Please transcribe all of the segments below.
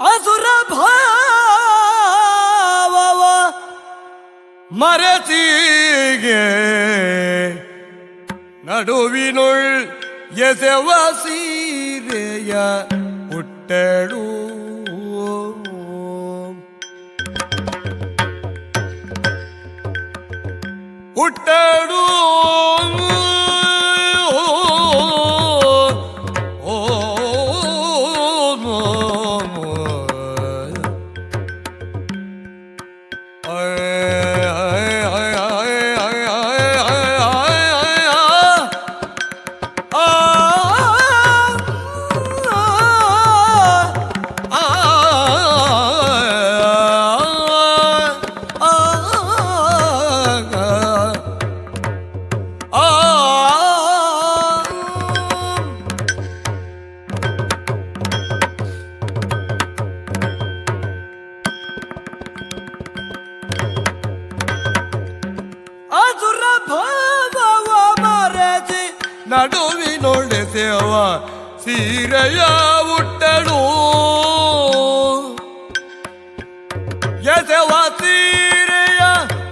ಅಸುರ ಭಾವವ ಮರೆತಿಗೆ ನಡುವಿನುಳ್ ಎಸೆವ ಸೀರೆಯ ಹುಟ್ಟಳು ಹುಟ್ಟಳು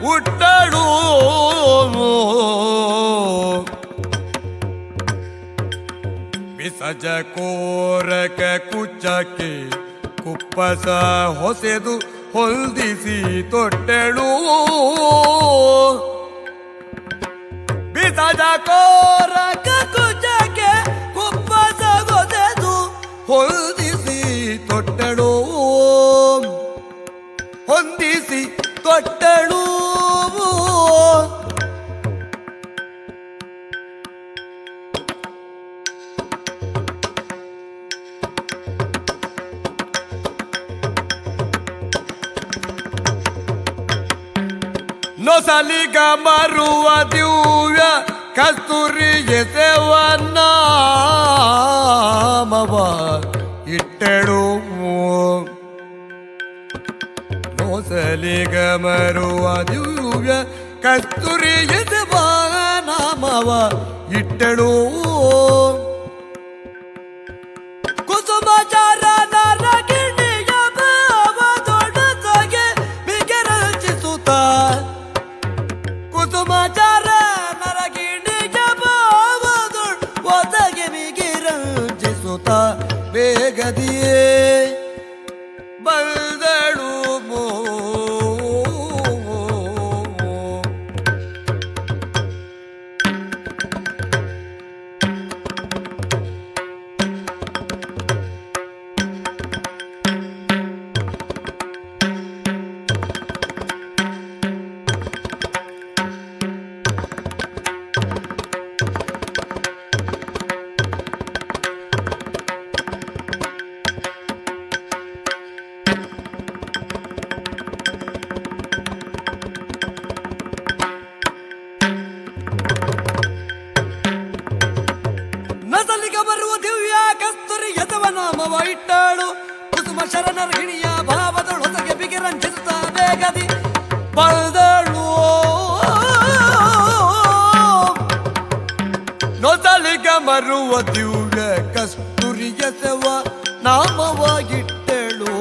ಹುಟ್ಟಳು ಬಿಸಜ ಕೋರಕ ಕುಚ್ಚಕ್ಕೆ ಕುಪ್ಪಸ ಹೊಸೆದು ಹೊಲ್ದಿಸಿ ತೊಟ್ಟೆಳು. ಬಿಸಜ ಕೋರಕ ಕುಚ್ಚಕ್ಕೆ ಕುಪ್ಪಸ ಹೊಸೆದು ಹೊಲ್ದಿಸಿ ತೊಟ್ಟೆಳು. ಹೊಂದಿಸಿ ತೊಟ್ಟಳು. ನೊಸಲಿಗ ಮರುವ ದಿವ್ಯ ಕಸ್ತೂರಿ ಎಸೆವ ನಾಮವ ಇಟ್ಟಳು ನೊಸಲಿಗ ಮರುವ ದಿವ್ಯ ಕಸ್ತೂರಿ ಎಸೆವ ನಾಮವ ಇಟ್ಟಳು ಕುಸುಮಚಾರ ಬಿಗರಚಿಸುತ್ತ ಕುಸುಮಚಾರ ಭಾವ ದೊಡ್ಡದಾಗೆ ಬಿಗಿರಂಚಿಸುತ್ತ ಬೇಗದಿಯೇ ಮರುವ ದಿವ್ಯ ಕಸ್ತೂರಿ ಸವ ನಾಮವಾಗಿಟ್ಟಳು.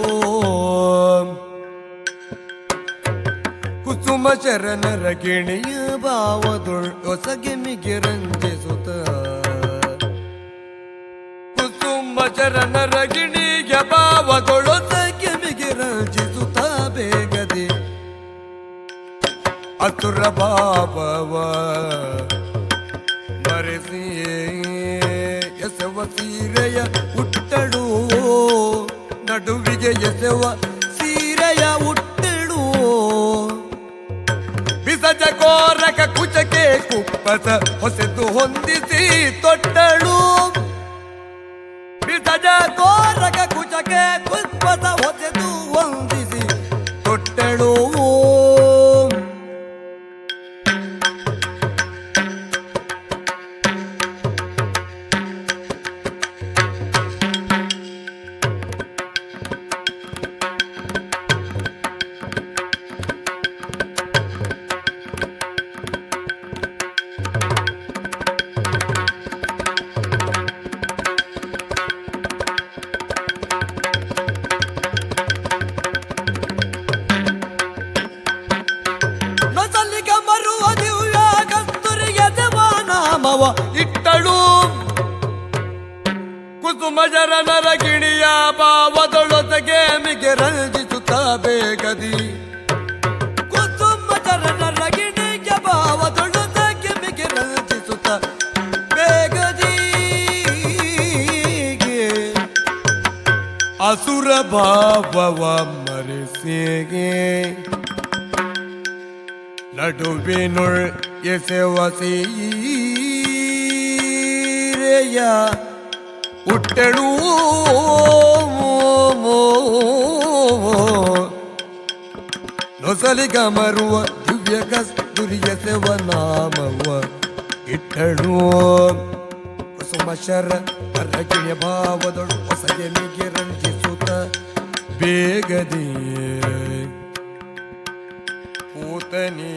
ಕುಸುಮ ಶರಣರ ಗಿಣಿಯ ಭಾವದೊಳ್ ಹೊಸಗೆ ಮಿಗಿರಂಜಿಸುತ್ತ ಕುಸುಮ ಶರಣರ ಗಿಣಿಯ ಭಾವದೊಳೊಸಗೆ ಮಿಗಿರಂಜಿಸುತ್ತ ಬೇಗದೆ. ಅಸುರ ಭಾವವ ಮರೆಸಿ ಎಸವ ಸೀರೆಯ ಹುಟ್ಟಡು, ನಡುವಿಗೆ ಎಸೆವ ಸೀರೆಯ ಹುಟ್ಟಡು. ಬಿಸಜ ಕೋರಕ ಕುಚಕೆ ಕುಪ್ಪಸ ಹೊಸೆದು ಹೊಂದಿಸಿ ತೊಟ್ಟಳು ಬಿಸಜ ಕೋರಕ ಕುಚಕೆ ಕುಪ್ಪಸ ಹೊಸೆದು ಹೊಂದಿಸಿ ನಾಮವ ಇಟ್ಟಳು. ಕುಸುಮಜರ ನರಗಿಣಿಯ ಗಿಣಿಯ ಭಾವದೊಳೊತೆಗೆ ಮಿಗೆ ರಂಜಿಸುತ್ತ ಬೇಗದಿ. ಕುಸುಮ ಶರಣರ ಗಿಣಿಯ ಭಾವದೊಳೊತೆಗೆ ಮಿಗೆ ರಂಜಿಸುತ್ತ ಬೇಗದಿ. ಅಸುರ ಭಾವವ ಮರೆಸಿಗೆ. ನಡುವಿನುಳ್ ಎಸೆವ ಸೀರೆಯ ಹುಟ್ಟೆಳು. ನೊಸಲಿಗ ಮರುವ ದಿವ್ಯ ಕಸ್ತುರಿಯ ಎಸೆವ ನಾಮವ ಇಟ್ಟಳು. ಕುಸುಮ ಶರ ಅರಗಿಣಿಯ ಭಾವದೊಳು ಹೊಸಗೆ ಮಿಗೆ ರಂಜಿಸುತ್ತ ಬೇಗದೇ ಪೂತನಿ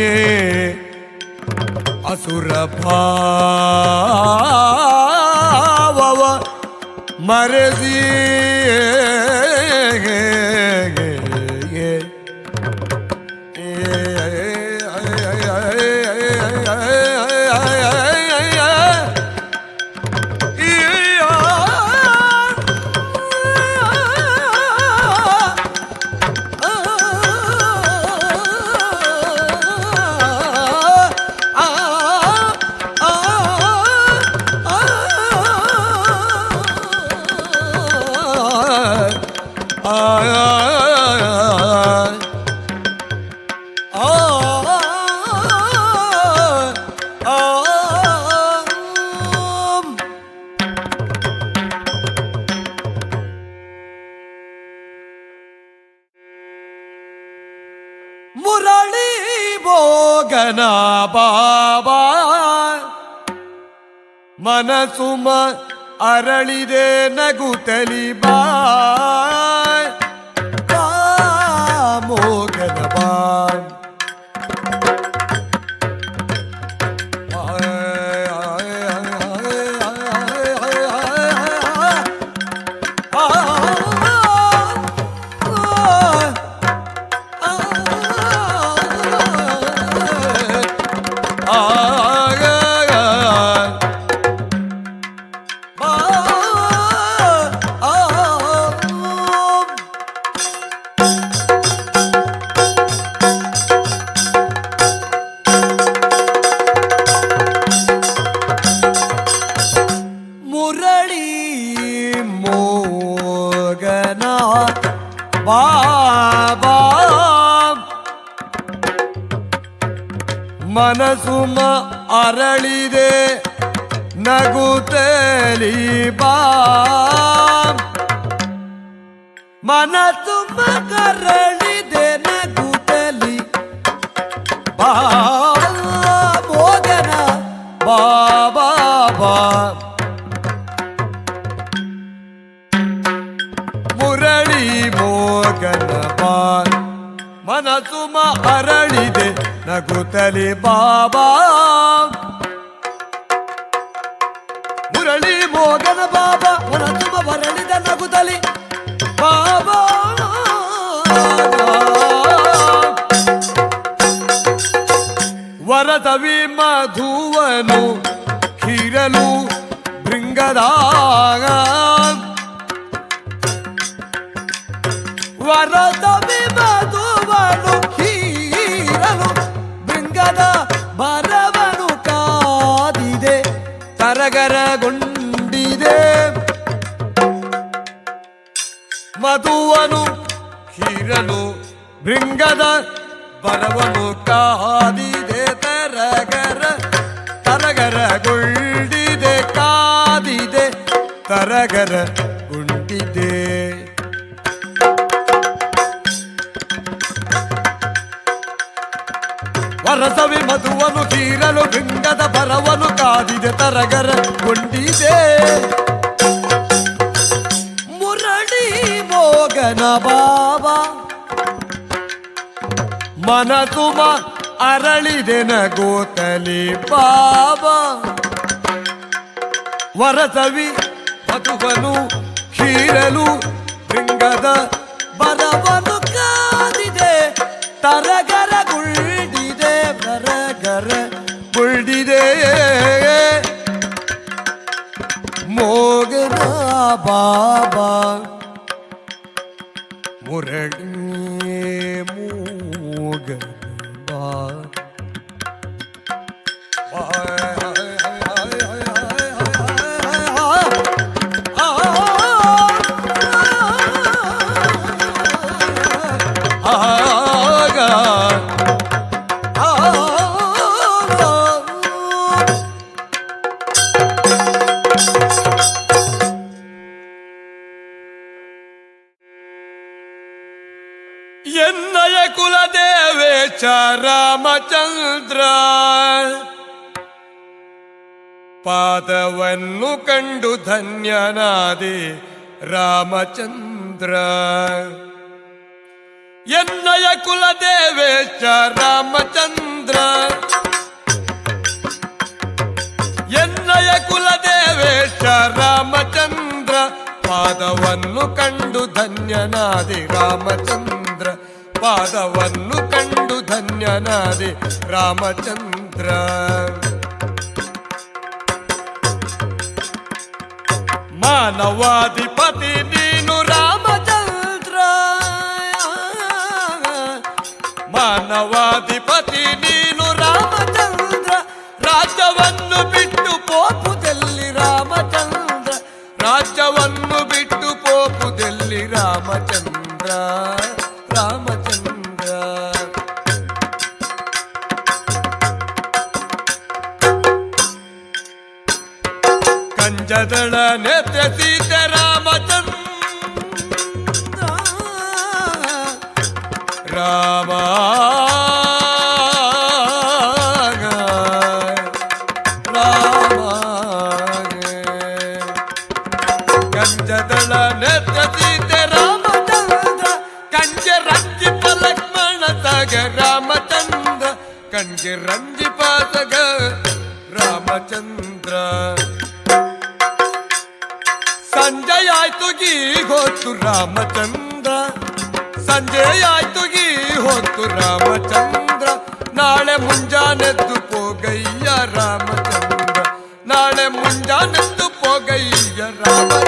ಪೂತನಿ ಅಸುರ ಭೋಗನ ಬಾಬಾ ಮನಸುಮ ಅರಳಿದೆ ನಗುತ್ತಲಿ ಬಾ ಬಾ ಮೋಗನ ಮನಸುಮ ಕರಳಿದೆ ನಗುತ್ತಲಿ ಬಾ ಮೋಗನ ಬಾಬಾ ಬಾ. ಮುರಳಿ ಮೋಗನ ಬಾ. ಮನಸುಮ ಅರಳಿದೆ ನಗುತಲಿ ಬಾಬಾ. ಮುರಳಿ ಮೋಗನ ಬಾಬಾ ಮನ ಬರಳಿದ ನಗುತ್ತಲಿ ವರದವಿ ಮಧುವನು ಹಿರಲು ಭೃಂಗದಾಗ ವರದವಿ ಮಧುವನು ಹೀರಲು ಭೃಂಗದ ಬರವನು ಕಾದಿದೆ ತರಗರಗೊಂಡಿದೆ. ಮಧುವನು ಹೀರಲು ಭೃಂಗದ ಬರವನು ಕಾದಿದೆ ತರಗರ ತರಗರ ಗುಂಡಿದೆ ಕಾದಿದೆ ತರಗರ ಗುಂಡಿದೆ. ವರಸವಿ ಮಧುವನು ಕೀರಲು ಭೃಂಗದ ಬರವನು ಕಾದಿದೆ, ತರಗರ ಗೊಂಡಿದೆ. ಮೋಗನ ಬಾಬಾ. ಮನತುಮ ಅರಳಿದೆನ ಗೋತಲಿ ಬಾಬಾ. ವರಸವಿ ಮಧುವನು ಕ್ಷೀರಲು ಭೃಂಗದ ಬರವನು ಕಾದಿದೆ. ತರಗರ ಗುಳ್ಳಿದೆ, ಬರಗರ ಗುಳ್ಳಿದೆ. ಮೋಗನ ಬಾಬಾ. ಮುರಳಿ ರಾಮಚಂದ್ರ ಪಾದವನ್ನು ಕಂಡು ಧನ್ಯನಾದೆ ರಾಮಚಂದ್ರ ಎನ್ನಯ ಕುಲದೇವೇಶ ರಾಮಚಂದ್ರ ಎನ್ನಯ ಕುಲದೇವೇಶ ರಾಮಚಂದ್ರ ಪಾದವನ್ನು ಕಂಡು ಧನ್ಯನಾದೆ ರಾಮಚಂದ್ರ ಪಾದವನ್ನು ಕಂಡು ధన్యనాది రామచంద్ర. మానవాధిపతి నేను రామచంద్ర. మానవాధిపతి ಕಂಜದಳ ನೆತ್ರ ಸೀತೆ ರಾಮಚಂದ್ರ ರಾಮ ಕಂಜದಳ ನೆತ್ರ ಸೀತೆ ರಾಮಚಂದ್ರ ಕಂಜ ರಂಜಿಪ ಲಕ್ಷ್ಮಣ ಸಗ ರಾಮಚಂದ್ರ ಕಂಜೆ ರಂಜಿಪ ಸಗ ರಾಮಚಂದ್ರ ಆಯ್ತು ಗೀ ಹೊತ್ತು ರಾಮಚಂದ್ರ ಸಂಜೆ ಆಯ್ತು ಗೀ ಹೊತ್ತು ರಾಮಚಂದ್ರ ನಾಳೆ ಮುಂಜಾನೆದ್ದು ಪೋಗಯ್ಯ ರಾಮಚಂದ್ರ ನಾಳೆ ಮುಂಜಾನೆದ್ದು ಪೋಗಯ್ಯ ರಾಮಚಂದ್ರ